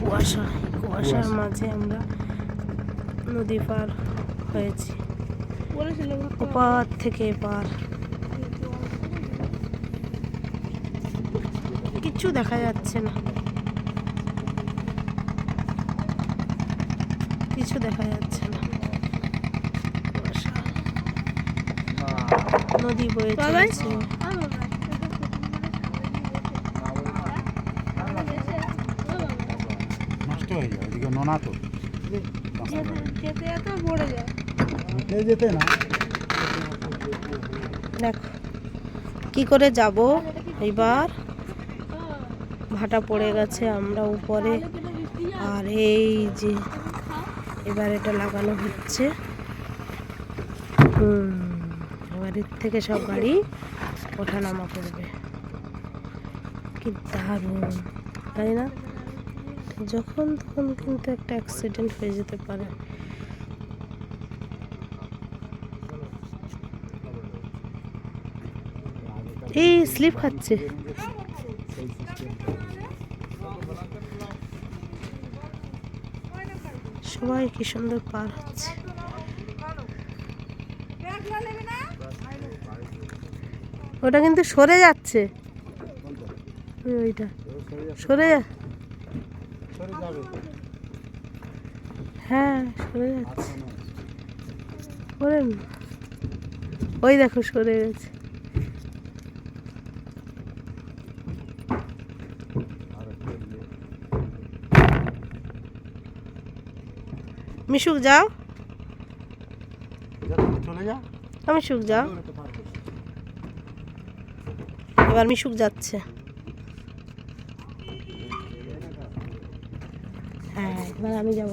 কুয়াশা কুয়াশার মাঝে আমরা নদী পার হয়েছি। ওপার থেকে এপার। কিচ্ছু দেখা যাচ্ছে না। কিছু দেখা যাচ্ছে না। কুয়াশা। নদী বয়ে চলেছে। নষ্ট হয়ে যায় ওইদিকে নোনা তো। যেতে যেতে যায়। না। দেখো কি করে যাব? এবার ভাটা পড়ে গেছে আমরা উপরে। আর এই যে এবার এটা লাগানো হচ্ছে। হুম এবার থেকে সব গাড়ি ওঠানামা করবে। কি দারুণ তাই না? যখন তখন কিন্তু একটা অ্যাক্সিডেন্ট হয়ে যেতে পারে। এই স্লিপ খাচ্ছে। সবাই কি সুন্দর পার হচ্ছে। ওটা কিন্তু সরে যাচ্ছে। ওইটা। সরে যা। হ্যাঁ সরে যাচ্ছে। ওরে ওই দেখো সরে গেছে। মিশুক যাও। চলে যা। আমি সুখ যাও। এবার মিশুক যাচ্ছে। হ্যাঁ এবার আমি যাব